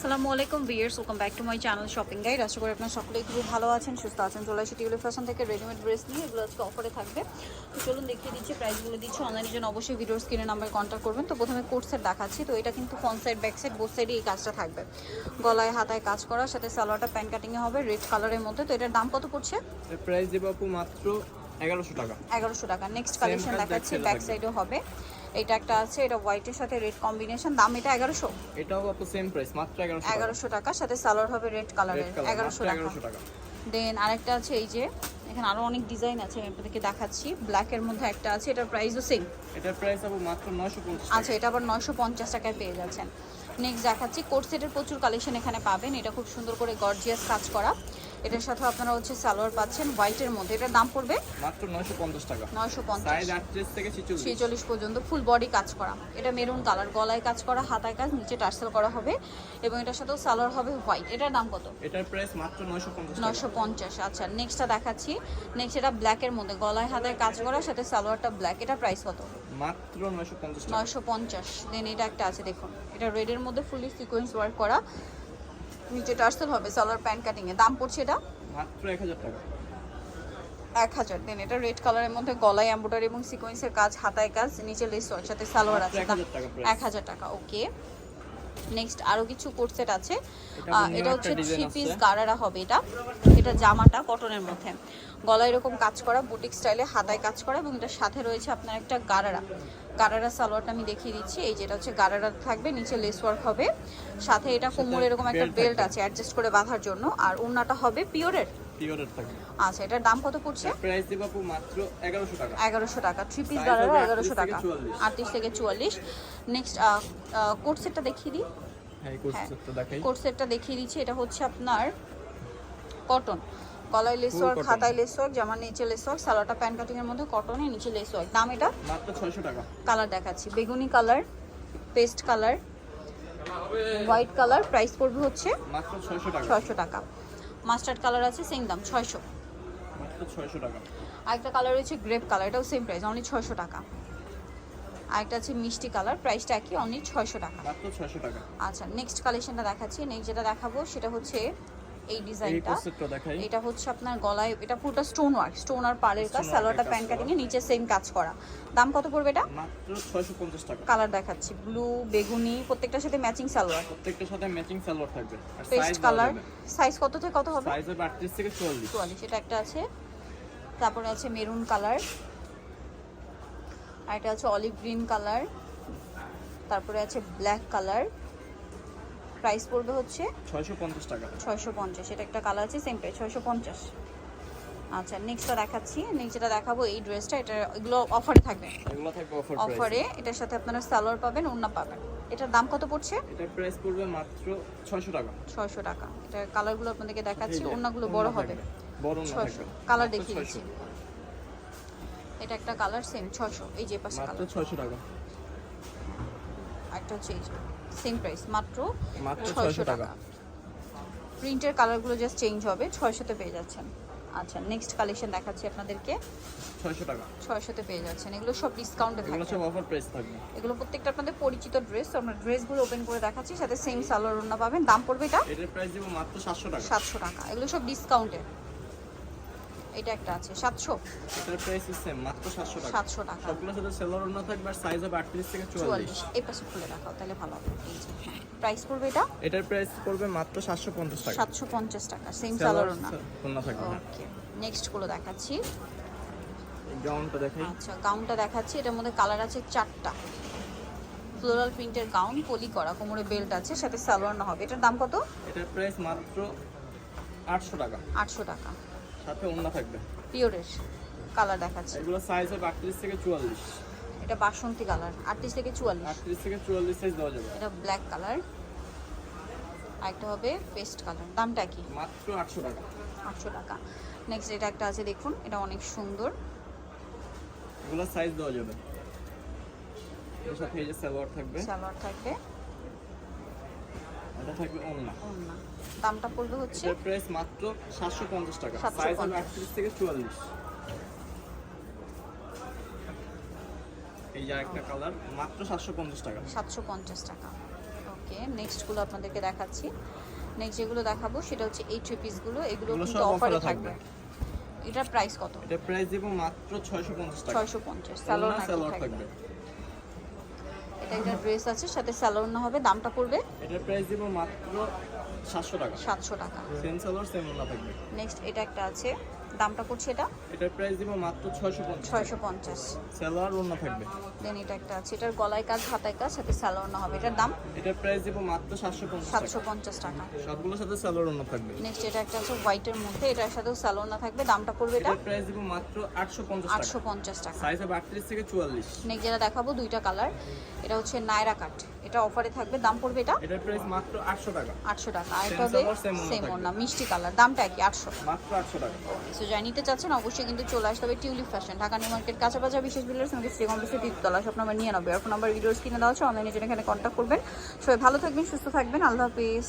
আসসালামু আলাইকুম viewers welcome back to my channel shopping guide আশা করি আপনার সকলেই খুবই ভালো আছেন সুস্থ আছেন। চলে আসি টিউলি ফ্যাশন থেকে রেডিমেড ড্রেস নিয়ে এগুলো আজকে অফারে থাকবে। তো চলুন দেখিয়ে দিচ্ছি প্রাইসগুলো দিচ্ছি। অনলাইনের জন্য অবশ্যই ভিডিওর স্ক্রিনে নাম্বারে কন্ট্যাক্ট করবেন। তো প্রথমে কোট সেট দেখাচ্ছি। তো এটা কিন্তু front side back side both সাইডে এই কাজটা থাকবে। গলায় হাতায় কাজ করা সাথে সালোয়ারটা প্যান্ট কাটিংয়ে হবে রেড কালারের মধ্যে। তো এটার দাম কত পড়ছে? প্রাইস দেবো আপু মাত্র এগারোশো টাকা। এগারোশো টাকা। নেক্সট কালেকশন দেখাচ্ছি ব্যাক। সাইডেও হবে। এটা একটা আছে এটা হোয়াইটের সাথে রেড কম্বিনেশন দাম এটা এগারোশো। এটাও আপু সেম প্রাইস মাত্র এগারোশো টাকা। এগারোশো টাকা সাথে সালোয়ার হবে রেড কালারের রেড কালার এগারোশো মাত্র টাকা। এগারোশো টাকা। দেন আরেকটা আছে এই যে এখানে আরও অনেক ডিজাইন আছে আমি আপনাদেরকে দেখাচ্ছি। ব্ল্যাকের মধ্যে একটা আছে এটার প্রাইসও সেম এটার প্রাইস আপু মাত্র নয়শো পঞ্চাশ আচ্ছা এটা আবার নয়শো পঞ্চাশ টাকায় পেয়ে যাচ্ছেন। নেক্সট দেখাচ্ছি কোট সেটের প্রচুর কালেকশন এখানে পাবেন। এটা খুব সুন্দর করে গর্জিয়াস কাজ করা। এটার সাথে আপনারা হচ্ছে সালোয়ার পাচ্ছেন হোয়াইটের মধ্যে। এটার দাম পড়বে? মাত্র নয়শো পঞ্চাশ টাকা। নয়শো পঞ্চাশ। সাইজ আটত্রিশ থেকে ছিচল্লিশ। ছেচল্লিশ পর্যন্ত ফুল বডি কাজ করা। এটা মেরুন কালার গলায় কাজ করা হাতায় কাজ নিচে টার্সেল করা হবে। এবং এটার সাথেও সালোয়ার হবে হোয়াইট এটার দাম কত? এটার প্রাইস মাত্র নয়শো পঞ্চাশ টাকা। নশো পঞ্চাশ। আচ্ছা নেক্সটটা দেখাচ্ছি। নেক্সট এটা ব্ল্যাকের মধ্যে। গলায় হাতায় কাজ করা সাথে সালোয়ারটা ব্ল্যাক এটা প্রাইস কত? মাত্র নয়শো পঞ্চাশ টাকা। নয়শো পঞ্চাশ। দেন এটা একটা আছে দেখুন। এটা রেড এর মধ্যে ফুলি সিকোয়েন্স ওয়ার্ক করা। নিচে টার্সেল হবে সালোয়ার প্যান্ট কাটিংয়ে দাম পড়ছে এটা? মাত্র এক হাজার টাকা। এক হাজার। দেন এটা রেড কালারের মধ্যে গলায় এম্ব্রয়ডারি এবং সিকোয়েন্সের কাজ হাতায় কাজ নিচে লেস সাথে সালোয়ার আছে। এক হাজার টাকা ওকে নেক্সট আরও কিছু কোট সেট আছে। এটা হচ্ছে থ্রি পিস। গারারা হবে এটা। এটা জামাটা কটনের মধ্যে। গলায় এরকম কাজ করা বুটিক স্টাইলে হাতায় কাজ করা এবং এটার সাথে রয়েছে আপনার একটা গারারা। গারারা সালোয়ারটা আমি দেখিয়ে দিচ্ছি। এই যেটা হচ্ছে গারারা থাকবে নিচে লেস ওয়ার্ক হবে। সাথে এটা কোমরে এরকম একটা বেল্ট আছে অ্যাডজাস্ট করে বাঁধার জন্য। আর ওড়নাটা হবে পিওরের পিওরের থাকে। আচ্ছা এটার দাম কত পড়ছে? প্রাইস দেবো আপু মাত্র এগারোশো টাকা। এগারোশো টাকা। থ্রি পিস গারারা হবে এগারোশো 38 থেকে টাকা 44 থেকে চুয়াল্লিশ। নেক্সট কোট সেটটা দেখিয়ে দিই। হ্যাঁ কোর্স হ্যাঁ। তো দেখাই। কোট সেটটা দেখিয়ে দিচ্ছি। এটা হচ্ছে আপনার কটন গলায় lace work cotton। Lace work জামার নিচে লেস ওয়ার্ক সালোয়ারটা প্যান্ট কাটিং এর মধ্যে কটনে নিচে লেস ওয়ার্ক দাম এটা? মাত্র ছয়শো টাকা। কালার দেখাচ্ছি। বেগুনি colour paste colour white colour price পড়বে হচ্ছে মাত্র ছয়শো টাকা। ছয়শো টাকা। মাস্টার্ড কালার আছে সেম দাম ছয়শো। আরেকটা কালার রয়েছে গ্রেপ কালার এটাও সেম প্রাইস অনলি ছয়শো টাকা। আরেকটা আছে মিষ্টি কালার প্রাইসটা একই অনলি ছয়শো টাকা। ছয়শো টাকা। আচ্ছা নেক্সট কালেকশনটা দেখাচ্ছি নেক্সট যেটা দেখাবো সেটা হচ্ছে এই ডিজাইনটা। এটা হচ্ছে আপনার গলায় এটা পুরোটা স্টোন ওয়ার্ক স্টোন আর পাড়ের কাজ সালোয়ারটা প্যান্ট কাটিং এ নিচে সেম কাজ করা। দাম কত পড়বে এটা? টাকা। কালার দেখাচ্ছি ব্লু বেগুনি প্রত্যেকটার সাথে ম্যাচিং সালোয়ার। প্রত্যেকটার সাথে ম্যাচিং সালোয়ার থাকবে। আর পেস্ট সাইজ কালার সাইজ কত থেকে কত হবে? সাইজ হবে আটত্রিশ থেকে চুয়াল্লিশ। চুয়াল্লিশ এটা একটা আছে। তারপরে আছে মেরুন কালার আর এটা আছে অলিভ গ্রিন কালার তারপরে আছে ব্ল্যাক কালার প্রাইস পড়বে হচ্ছে ছয়শো পঞ্চাশ টাকা। ছয়শো পঞ্চাশ এটা একটা কালার আছে সেম প্রাইস ছয়শো পঞ্চাশ। আচ্ছা নেক্সটটা দেখাচ্ছি। নেক্সট যেটা দেখাবো এই ড্রেসটা এটা এগুলো অফারে থাকবে? এগুলো থাকবে অফার অফারে এটার সাথে আপনারা সালোয়ার পাবেন ওড়না পাবেন। এটার দাম কত পড়ছে? এটার প্রাইস পড়বে মাত্র ছয়শো টাকা। ছয়শো টাকা। এটার কালারগুলো আপনাদেরকে দেখাচ্ছি ওড়নাগুলো বড় হবে। বড় না থাকবে। কালার দেখিয়ে দিচ্ছি। এটা একটা কালার সেম ছশো এই যে পাশে মাত্র কালার ছয়শো টাকা। একটা হচ্ছে এই সেম প্রাইস মাত্র ছয়শো টাকা। প্রিন্টের কালারগুলো জাস্ট চেঞ্জ হবে ছয়শোতে পেয়ে যাচ্ছেন। আচ্ছা নেক্সট কালেকশন দেখাচ্ছি আপনাদেরকে। ছয়শো টাকা। ছয়শোতে পেয়ে যাচ্ছেন এগুলো সব ডিসকাউন্টে এগুলো থাকবে সব অফার প্রাইস থাকবে। এগুলো প্রত্যেকটা আপনাদের পরিচিত ড্রেস আমরা ড্রেসগুলো ওপেন করে দেখাচ্ছি সাথে সেম সালোয়ার ওড়না পাবেন দাম পড়বে এটা এটার প্রাইস দিব মাত্র সাতশো টাকা। সাতশো টাকা এগুলো সব ডিসকাউন্টে এটা একটা আছে সাতশো। এটার প্রাইস সেম মাত্র সাতশো টাকা। সাতশো টাকা। সবগুলোর সাথে সেলার অন্য থাকবে আর সাইজ হবে আটত্রিশ থেকে চুয়াল্লিশ। চুয়াল্লিশ এই পাশে খুলে রাখাও তাহলে ভালো হবে। প্রাইস পড়বে এটা? এটার প্রাইস পড়বে মাত্র সাতশো পঞ্চাশ টাকা। সাতশো পঞ্চাশ টাকা সেম সেলার অন্য থাকবে হ্যাঁ। ওকে নেক্সটগুলো দেখাচ্ছি। গাউনটা দেখাই। আচ্ছা গাউনটা দেখাচ্ছি এটার মধ্যে কালার আছে চারটা। ফ্লোরাল প্রিন্টের গাউন পলি করা কোমরে বেল্ট আছে সাথে সালোয়ার না হবে। এটার দাম কত? এটার প্রাইস মাত্র আটশো টাকা। আটশো টাকা। সাথে অন্য থাকবে। পিওরের কালার দেখাচ্ছি। এগুলো সাইজ হবে আটত্রিশ থেকে চুয়াল্লিশ। এটা বাসন্তী কালার আটত্রিশ থেকে চুয়াল্লিশ। আটত্রিশ থেকে চুয়াল্লিশ সাইজ দেওয়া যাবে। এটা ব্ল্যাক কালার আরেকটা হবে পেস্ট কালার দামটা কি? মাত্র আটশো টাকা। আটশো টাকা। নেক্সট এটা একটা আছে দেখুন এটা অনেক সুন্দর। এগুলো সাইজ দেওয়া যাবে। এর সাথে এই যে সালোয়ার থাকবে। সালোয়ার থাকবে। এটা থাকবে দামটা পড়বে হচ্ছে? প্রাইস মাত্র সাতশো পঞ্চাশ টাকা। সাইজ হবে আটত্রিশ থেকে চুয়াল্লিশ। এই যে একটা কালার মাত্র টাকা। ওকে থেকে নেক্সটগুলো আপনাদেরকে দেখাচ্ছি। নেক্সট যেগুলো দেখাবো সেটা হচ্ছে এই থ্রি পিসগুলো এগুলো এগুলো কিন্তু অফারে থাকবে। এটার প্রাইস কত? প্রাইস দিব মাত্র 650 টাকা। ছয়শো পঞ্চাশ। স্যালোর ওড়না সালোয়ার থাকবে। এটা একটা ড্রেস আছে সাথে স্যালোন হবে দামটা পড়বে এটার প্রাইস দিব মাত্র 700 টাকা। সাতশো টাকা। সেম সালোয়ার সেম ওড়না থাকবে। নেক্সট এটা একটা আছে। দামটা পড়ছে এটা? এটার প্রাইস দিব মাত্র 650 ছয়শো পঞ্চাশ। সালোয়ার ওড়না থাকবে। দেন এটা একটা আছে এটার গলায় কাজ হাতায় কাজ সাথে স্যালোর না হবে। এটার দাম? এটার প্রাইস দিব মাত্র 750 টাকা। সাতশো পঞ্চাশ টাকা। সবগুলোর সাথে সালোয়ার ওড়না থাকবে। নেক্সট এটা একটা আছে হোয়াইটের মধ্যে এটার সাথেও স্যালোর না থাকবে। দামটা পড়বে এটা? এটার প্রাইস দিব মাত্র 850 টাকা। আটশো পঞ্চাশ টাকা। সাইজ হবে 38 থেকে 44 নেক্সট যেটা দেখাবো দুইটা কালার। এটা হচ্ছে নায়রা কাট। এটা অফারে থাকবে। দাম পড়বে এটা? এটার প্রাইস মাত্র 800 টাকা। আটশো টাকা। আর এটা হবে সালোয়ার, সেম। ওড়না মিষ্টি কালার। দামটা কি আটশো। মাত্র 800 টাকা। সো যাই নিতে চাচ্ছেন, অবশ্যই কিন্তু চলে আসতে হবে tulip fashion. Dhaka new market কাছাপাছা বিশেষ বিল্ডার্স আমাকে শ্রী কমপ্লেক্সে দ্বিতলা সব নাম্বার নিয়ে নেবে আর ফোন নাম্বার ভিডিওস কিনে দেওয়া আছে অনলাইনে জন্য এখানে কন্ট্যাক্ট করবেন। সবাই ভালো থাকবেন, সুস্থ থাকবেন। আল্লাহ হাফিজ।